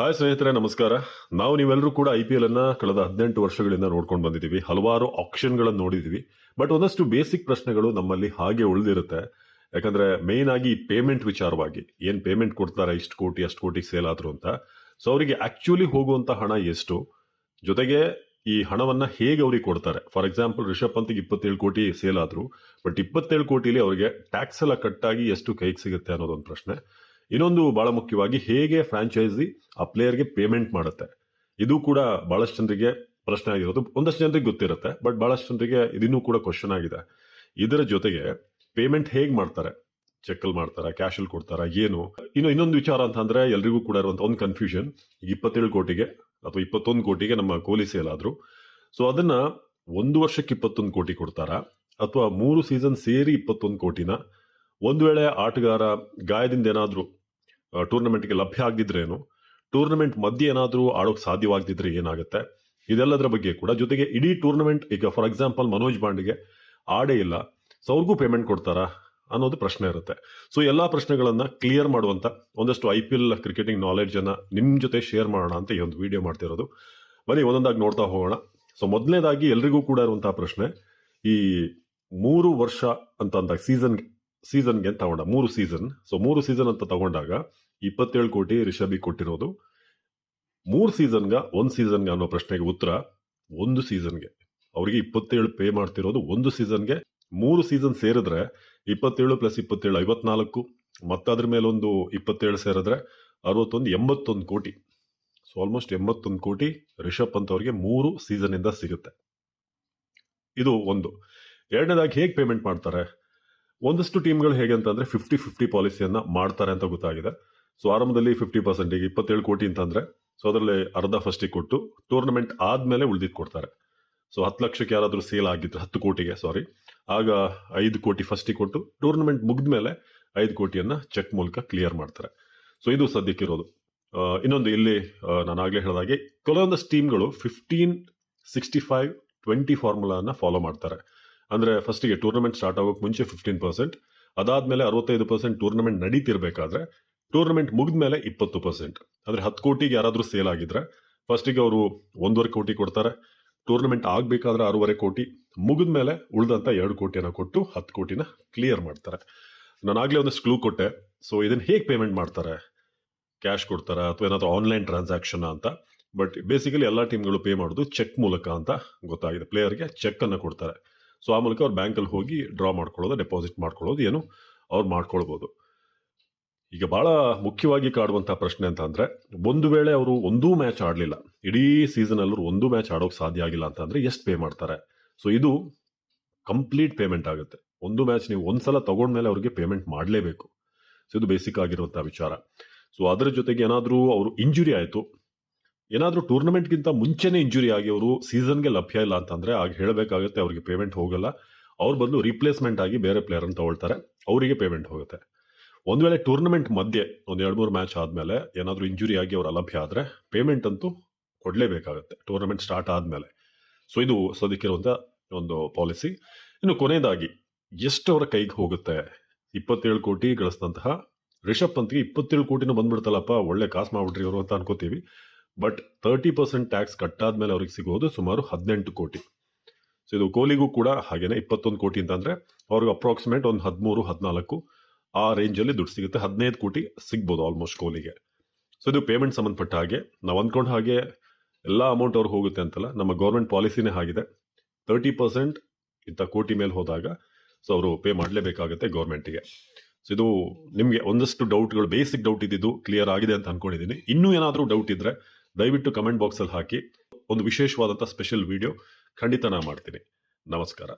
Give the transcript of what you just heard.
Hi ಸ್ನೇಹಿತರೆ, ನಮಸ್ಕಾರ. ನಾವು ನೀವೆಲ್ಲರೂ ಕೂಡ ಐ ಪಿ ಎಲ್ ಅನ್ನ ಕಳೆದ ಹದಿನೆಂಟು ವರ್ಷಗಳಿಂದ ನೋಡ್ಕೊಂಡು ಬಂದಿದ್ದೀವಿ. ಹಲವಾರು ಆಪ್ಷನ್ಗಳನ್ನು ನೋಡಿದ್ದೀವಿ. ಬಟ್ ಒಂದಷ್ಟು ಬೇಸಿಕ್ ಪ್ರಶ್ನೆಗಳು ನಮ್ಮಲ್ಲಿ ಹಾಗೆ ಉಳಿದಿರುತ್ತೆ. ಯಾಕಂದ್ರೆ ಮೇನ್ ಆಗಿ ಪೇಮೆಂಟ್ ವಿಚಾರವಾಗಿ, ಏನ್ ಪೇಮೆಂಟ್ ಕೊಡ್ತಾರೆ, ಇಷ್ಟು ಕೋಟಿ, ಅಷ್ಟು ಕೋಟಿ ಸೇಲ್ ಆದ್ರು ಅಂತ. ಸೊ ಅವರಿಗೆ ಆಕ್ಚುಲಿ ಹೋಗುವಂತ ಹಣ ಎಷ್ಟು? ಜೊತೆಗೆ ಈ ಹಣವನ್ನ ಹೇಗೆ ಅವ್ರಿಗೆ ಕೊಡ್ತಾರೆ? ಫಾರ್ ಎಕ್ಸಾಂಪಲ್ ರಿಷಬ್ ಪಂತ್ಗೆ ಇಪ್ಪತ್ತೇಳು ಕೋಟಿ ಸೇಲ್ ಆದ್ರು. ಬಟ್ ಇಪ್ಪತ್ತೇಳು ಕೋಟಿಲಿ ಅವರಿಗೆ ಟ್ಯಾಕ್ಸ್ ಎಲ್ಲ ಕಟ್ಟಾಗಿ ಎಷ್ಟು ಕೈಗೆ ಸಿಗುತ್ತೆ ಅನ್ನೋದೊಂದು ಪ್ರಶ್ನೆ. ಇನ್ನೊಂದು ಬಹಳ ಮುಖ್ಯವಾಗಿ ಹೇಗೆ ಫ್ರಾಂಚೈಸಿ ಆ ಪ್ಲೇಯರ್ಗೆ ಪೇಮೆಂಟ್ ಮಾಡುತ್ತೆ. ಇದು ಕೂಡ ಬಹಳಷ್ಟು ಜನರಿಗೆ ಪ್ರಶ್ನೆ ಆಗಿರೋದು. ಒಂದಷ್ಟು ಜನರಿಗೆ ಗೊತ್ತಿರುತ್ತೆ, ಬಟ್ ಬಹಳಷ್ಟು ಜನರಿಗೆ ಇದನ್ನೂ ಕೂಡ ಕ್ವಶನ್ ಆಗಿದೆ. ಇದರ ಜೊತೆಗೆ ಪೇಮೆಂಟ್ ಹೇಗೆ ಮಾಡ್ತಾರೆ? ಚೆಕ್ಕಲ್ಲಿ ಮಾಡ್ತಾರ? ಕ್ಯಾಶಲ್ಲಿ ಕೊಡ್ತಾರ? ಏನು? ಇನ್ನು ಇನ್ನೊಂದು ವಿಚಾರ ಅಂತಂದ್ರೆ ಎಲ್ರಿಗೂ ಕೂಡ ಇರುವಂತ ಒಂದು ಕನ್ಫ್ಯೂಷನ್ ಇಪ್ಪತ್ತೇಳು ಕೋಟಿಗೆ ಅಥವಾ ಇಪ್ಪತ್ತೊಂದು ಕೋಟಿಗೆ ನಮ್ಮ ಕೋಲಿ ಸೇಲ್ ಆದ್ರು. ಸೊ ಅದನ್ನ ಒಂದು ವರ್ಷಕ್ಕೆ ಇಪ್ಪತ್ತೊಂದು ಕೋಟಿ ಕೊಡ್ತಾರಾ? ಅಥವಾ ಮೂರು ಸೀಸನ್ ಸೇರಿ ಇಪ್ಪತ್ತೊಂದು ಕೋಟಿನ ಒಂದು ವೇಳೆ ಆಟಗಾರ ಗಾಯದಿಂದ ಏನಾದರೂ ಟೂರ್ನಮೆಂಟ್ಗೆ ಲಭ್ಯ ಆಗದಿದ್ರೇನು ಟೂರ್ನಮೆಂಟ್ ಮಧ್ಯೆ ಏನಾದರೂ ಆಡೋಕೆ ಸಾಧ್ಯವಾಗದಿದ್ರೆ ಏನಾಗುತ್ತೆ? ಇದೆಲ್ಲದರ ಬಗ್ಗೆ ಕೂಡ ಜೊತೆಗೆ ಇಡೀ ಟೂರ್ನಮೆಂಟ್, ಈಗ ಫಾರ್ ಎಕ್ಸಾಂಪಲ್ ಮನೋಜ್ ಬಾಂಡ್ಗೆ ಆಡೇ ಇಲ್ಲ, ಸೊ ಅವ್ರಿಗೂ ಪೇಮೆಂಟ್ ಕೊಡ್ತಾರಾ ಅನ್ನೋದು ಪ್ರಶ್ನೆ ಇರುತ್ತೆ. ಸೊ ಎಲ್ಲಾ ಪ್ರಶ್ನೆಗಳನ್ನ ಕ್ಲಿಯರ್ ಮಾಡುವಂಥ ಒಂದಷ್ಟು ಐ ಪಿ ಎಲ್ ಕ್ರಿಕೆಟಿಂಗ್ ನಾಲೆಡ್ಜನ್ನು ನಿಮ್ಮ ನಿಮ್ ಜೊತೆ ಶೇರ್ ಮಾಡೋಣ ಅಂತ ಈ ಒಂದು ವಿಡಿಯೋ ಮಾಡ್ತಿರೋದು. ಬನ್ನಿ, ಒಂದೊಂದಾಗಿ ನೋಡ್ತಾ ಹೋಗೋಣ. ಸೊ ಮೊದಲನೇದಾಗಿ ಎಲ್ರಿಗೂ ಕೂಡ ಇರುವಂತಹ ಪ್ರಶ್ನೆ, ಈ ಮೂರು ವರ್ಷ ಅಂತ ಅಂದಾಗ ಸೀಸನ್ ಸೀಸನ್ಗೆ ತಗೊಂಡ, ಮೂರು ಸೀಸನ್. ಸೊ ಮೂರು ಸೀಸನ್ ಅಂತ ತಗೊಂಡಾಗ ಇಪ್ಪತ್ತೇಳು ಕೋಟಿ ರಿಷಬಿಗೆ ಕೊಟ್ಟಿರೋದು. ಮೂರು ಸೀಸನ್ಗ, ಒಂದು ಸೀಸನ್ಗೆ ಅನ್ನೋ ಪ್ರಶ್ನೆಗೆ ಉತ್ತರ ಒಂದು ಸೀಸನ್ಗೆ. ಅವರಿಗೆ ಇಪ್ಪತ್ತೇಳು ಪೇ ಮಾಡ್ತಿರೋದು ಒಂದು ಸೀಸನ್ಗೆ. ಮೂರು ಸೀಸನ್ ಸೇರಿದ್ರೆ ಇಪ್ಪತ್ತೇಳು ಪ್ಲಸ್ ಇಪ್ಪತ್ತೇಳು ಐವತ್ನಾಲ್ಕು. ಮತ್ತದ್ರ ಮೇಲೊಂದು ಇಪ್ಪತ್ತೇಳು ಸೇರಿದ್ರೆ ಅರವತ್ತೊಂದು, ಎಂಬತ್ತೊಂದು ಕೋಟಿ. ಸೊ ಆಲ್ಮೋಸ್ಟ್ ಎಂಬತ್ತೊಂದು ಕೋಟಿ ರಿಷಬ್ ಪಂತ್ ಅವರಿಗೆ ಮೂರು ಸೀಸನ್ ಇಂದ ಸಿಗುತ್ತೆ. ಇದು ಒಂದು. ಎರಡನೇದಾಗಿ ಹೇಗೆ ಪೇಮೆಂಟ್ ಮಾಡ್ತಾರೆ? ಒಂದಷ್ಟು ಟೀಮ್ಗಳು ಹೇಗೆ ಅಂತಂದ್ರೆ ಫಿಫ್ಟಿ ಫಿಫ್ಟಿ ಪಾಲಿಸಿಯನ್ನ ಮಾಡ್ತಾರೆ ಅಂತ ಗೊತ್ತಾಗಿದೆ. ಸೊ ಆರಂಭದಲ್ಲಿ ಫಿಫ್ಟಿ ಪರ್ಸೆಂಟಿಗೆ ಇಪ್ಪತ್ತೇಳು ಕೋಟಿ ಅಂತಂದ್ರೆ ಸೊ ಅದರಲ್ಲಿ ಅರ್ಧ ಫಸ್ಟಿಗೆ ಕೊಟ್ಟು ಟೂರ್ನಮೆಂಟ್ ಆದ್ಮೇಲೆ ಉಳಿದಿದ್ದು ಕೊಡ್ತಾರೆ. ಸೊ ಹತ್ತು ಲಕ್ಷಕ್ಕೆ ಯಾರಾದರೂ ಸೇಲ್ ಆಗಿದ್ರೆ, ಹತ್ತು ಕೋಟಿಗೆ ಸಾರಿ ಆಗ ಐದು ಕೋಟಿ ಫಸ್ಟಿಗೆ ಕೊಟ್ಟು ಟೂರ್ನಮೆಂಟ್ ಮುಗಿದ ಮೇಲೆ ಐದು ಕೋಟಿಯನ್ನ ಚೆಕ್ ಮೂಲಕ ಕ್ಲಿಯರ್ ಮಾಡ್ತಾರೆ. ಸೊ ಇದು ಸದ್ಯಕ್ಕಿರೋದು ಇನ್ನೊಂದು ಇಲ್ಲಿ ನಾನು ಆಗಲೇ ಹೇಳಿದಾಗೆ ಕೆಲವೊಂದಷ್ಟು ಟೀಮ್ಗಳು ಫಿಫ್ಟೀನ್ ಸಿಕ್ಸ್ಟಿ ಫೈವ್ ಟ್ವೆಂಟಿ ಫಾರ್ಮುಲಾನ ಫಾಲೋ ಮಾಡ್ತಾರೆ. ಅಂದ್ರೆ ಫಸ್ಟಿಗೆ ಟೂರ್ನಮೆಂಟ್ ಸ್ಟಾರ್ಟ್ ಆಗೋಕ್ಕೆ ಮುಂಚೆ ಫಿಫ್ಟೀನ್ ಪರ್ಸೆಂಟ್ ಅದಾದಮೇಲೆ ಅರವತ್ತೈದು ಪರ್ಸೆಂಟ್ ಟೂರ್ನಮೆಂಟ್ ನಡೀತಿರ್ಬೇಕಾದ್ರೆ ಟೂರ್ನಮೆಂಟ್ ಮುಗಿದ ಮೇಲೆ ಇಪ್ಪತ್ತು ಪರ್ಸೆಂಟ್ ಅಂದ್ರೆ ಹತ್ತು ಕೋಟಿಗೆ ಯಾರಾದರೂ ಸೇಲ್ ಆಗಿದ್ರೆ ಫಸ್ಟಿಗೆ ಅವರು ಒಂದೂವರೆ ಕೋಟಿ ಕೊಡ್ತಾರೆ ಟೂರ್ನಮೆಂಟ್ ಆಗಬೇಕಾದ್ರೆ ಆರೂವರೆ ಕೋಟಿ ಮುಗಿದ ಮೇಲೆ ಉಳಿದಂತ ಎರಡು ಕೋಟಿಯನ್ನ ಕೊಟ್ಟು ಹತ್ತು ಕೋಟಿನ ಕ್ಲಿಯರ್ ಮಾಡ್ತಾರೆ. ನಾನು ಆಗ್ಲೇ ಒಂದಷ್ಟು ಕ್ಲೂ ಕೊಟ್ಟೆ ಸೊ ಇದನ್ನ ಹೇಗೆ ಪೇಮೆಂಟ್ ಮಾಡ್ತಾರೆ? ಕ್ಯಾಶ್ ಕೊಡ್ತಾರೆ ಅಥವಾ ಏನಾದರೂ ಆನ್ಲೈನ್ ಟ್ರಾನ್ಸಾಕ್ಷನ್ ಅಂತ? ಬಟ್ ಬೇಸಿಕಲಿ ಎಲ್ಲ ಟೀಮ್ಗಳು ಪೇ ಮಾಡೋದು ಚೆಕ್ ಮೂಲಕ ಅಂತ ಗೊತ್ತಾಗಿದೆ. ಪ್ಲೇಯರ್ಗೆ ಚೆಕ್ ಅನ್ನ ಕೊಡ್ತಾರೆ. ಸೊ ಆ ಮೂಲಕ ಅವ್ರು ಬ್ಯಾಂಕಲ್ಲಿ ಹೋಗಿ ಡ್ರಾ ಮಾಡ್ಕೊಳ್ಳೋದು ಡೆಪಾಸಿಟ್ ಮಾಡ್ಕೊಳ್ಳೋದು ಏನು ಅವ್ರು ಮಾಡ್ಕೊಳ್ಬೋದು. ಈಗ ಭಾಳ ಮುಖ್ಯವಾಗಿ ಕಾಡುವಂಥ ಪ್ರಶ್ನೆ ಅಂತ ಅಂದರೆ, ಒಂದು ವೇಳೆ ಅವರು ಒಂದೂ ಮ್ಯಾಚ್ ಆಡಲಿಲ್ಲ, ಇಡೀ ಸೀಸನಲ್ಲಿ ಒಂದೂ ಮ್ಯಾಚ್ ಆಡೋಕೆ ಸಾಧ್ಯ ಆಗಿಲ್ಲ ಅಂತಂದರೆ ಎಷ್ಟು ಪೇ ಮಾಡ್ತಾರೆ? ಸೊ ಇದು ಕಂಪ್ಲೀಟ್ ಪೇಮೆಂಟ್ ಆಗುತ್ತೆ. ಒಂದು ಮ್ಯಾಚ್ ನೀವು ಒಂದ್ಸಲ ತಗೊಂಡ್ಮೇಲೆ ಅವರಿಗೆ ಪೇಮೆಂಟ್ ಮಾಡಲೇಬೇಕು. ಸೊ ಇದು ಬೇಸಿಕ್ ಆಗಿರುವಂಥ ವಿಚಾರ. ಸೊ ಅದರ ಜೊತೆಗೆ ಏನಾದರೂ ಅವರು ಇಂಜುರಿ ಆಯಿತು ಏನಾದರೂ ಟೂರ್ನಮೆಂಟ್ಗಿಂತ ಮುಂಚೆನೇ ಇಂಜುರಿ ಆಗಿ ಅವರು ಸೀಸನ್ಗೆ ಲಭ್ಯ ಇಲ್ಲ ಅಂತಂದರೆ ಆಗ ಹೇಳಬೇಕಾಗುತ್ತೆ ಅವ್ರಿಗೆ ಪೇಮೆಂಟ್ ಹೋಗಲ್ಲ. ಅವ್ರ ಬದಲು ರಿಪ್ಲೇಸ್ಮೆಂಟ್ ಆಗಿ ಬೇರೆ ಪ್ಲೇಯರ್ ಅನ್ನು ತಗೊಳ್ತಾರೆ. ಅವರಿಗೆ ಪೇಮೆಂಟ್ ಹೋಗುತ್ತೆ. ಒಂದ್ ವೇಳೆ ಟೂರ್ನಮೆಂಟ್ ಮಧ್ಯೆ ಒಂದು ಎರಡು ಮೂರು ಮ್ಯಾಚ್ ಆದ್ಮೇಲೆ ಏನಾದರೂ ಇಂಜುರಿ ಆಗಿ ಅವ್ರು ಅಲಭ್ಯ ಆದ್ರೆ ಪೇಮೆಂಟ್ ಅಂತೂ ಕೊಡ್ಲೇಬೇಕಾಗುತ್ತೆ. ಟೂರ್ನಮೆಂಟ್ ಸ್ಟಾರ್ಟ್ ಆದ್ಮೇಲೆ. ಸೊ ಇದು ಸದ್ಯಕ್ಕಿರುವಂಥ ಒಂದು ಪಾಲಿಸಿ ಇನ್ನು ಕೊನೆಯದಾಗಿ, ಎಷ್ಟು ಅವರ ಕೈಗೆ ಹೋಗುತ್ತೆ? ಇಪ್ಪತ್ತೇಳು ಕೋಟಿ ಗಳಿಸಿದಂತಹ ರಿಷಬ್ ಪಂತ್ಗೆ ಇಪ್ಪತ್ತೇಳು ಕೋಟಿನೂ ಬಂದ್ಬಿಡ್ತಲ್ಲಪ್ಪ, ಒಳ್ಳೆ ಕಾಸು ಮಾಡ್ಬಿಟ್ರಿ ಅವರು ಅಂತ ಅನ್ಕೋತೀವಿ. ಬಟ್ ತರ್ಟಿ ಪರ್ಸೆಂಟ್ ಟ್ಯಾಕ್ಸ್ ಕಟ್ಟಾದ್ಮೇಲೆ ಅವ್ರಿಗೆ ಸಿಗೋದು ಸುಮಾರು ಹದಿನೆಂಟು ಕೋಟಿ. ಸೊ ಇದು ಕೋಲಿಗೂ ಕೂಡ ಹಾಗೇನೆ ಇಪ್ಪತ್ತೊಂದು ಕೋಟಿ ಅಂತಂದ್ರೆ ಅವ್ರಿಗೆ ಅಪ್ರಾಕ್ಸಿಮೇಟ್ ಒಂದು ಹದಿಮೂರು, ಹದಿನಾಲ್ಕು ಆ ರೇಂಜಲ್ಲಿ ದುಡ್ಡು ಸಿಗುತ್ತೆ. ಹದಿನೈದು ಕೋಟಿ ಸಿಗ್ಬೋದು ಆಲ್ಮೋಸ್ಟ್ ಕೋಲಿಗೆ. ಸೊ ಇದು ಪೇಮೆಂಟ್ ಸಂಬಂಧಪಟ್ಟ ಹಾಗೆ. ನಾವು ಅಂದ್ಕೊಂಡು ಹಾಗೆ ಎಲ್ಲ ಅಮೌಂಟ್ ಅವ್ರಿಗೆ ಹೋಗುತ್ತೆ ಅಂತಲ್ಲ, ನಮ್ಮ ಗೌರ್ಮೆಂಟ್ ಪಾಲಿಸಿನೇ ಆಗಿದೆ ತರ್ಟಿ ಪರ್ಸೆಂಟ್ ಇಂಥ ಕೋಟಿ ಮೇಲೆ ಹೋದಾಗ ಸೊ ಅವರು ಪೇ ಮಾಡಲೇಬೇಕಾಗುತ್ತೆ ಗೌರ್ಮೆಂಟಿಗೆ ಸೊ ಇದು ನಿಮಗೆ ಒಂದಷ್ಟು ಡೌಟ್ಗಳು ಬೇಸಿಕ್ ಡೌಟ್ ಇದ್ದಿದ್ದು ಕ್ಲಿಯರ್ ಆಗಿದೆ ಅಂತ ಅನ್ಕೊಂಡಿದ್ದೀನಿ ಇನ್ನೂ ಏನಾದರೂ ಡೌಟ್ ಇದ್ರೆ ದಯವಿಟ್ಟು ಕಮೆಂಟ್ ಬಾಕ್ಸಲ್ಲಿ ಹಾಕಿ ಒಂದು ವಿಶೇಷವಾದಂಥ ಸ್ಪೆಷಲ್ ವಿಡಿಯೋ ಖಂಡಿತ ನಾನು ಮಾಡ್ತೀನಿ. ನಮಸ್ಕಾರ.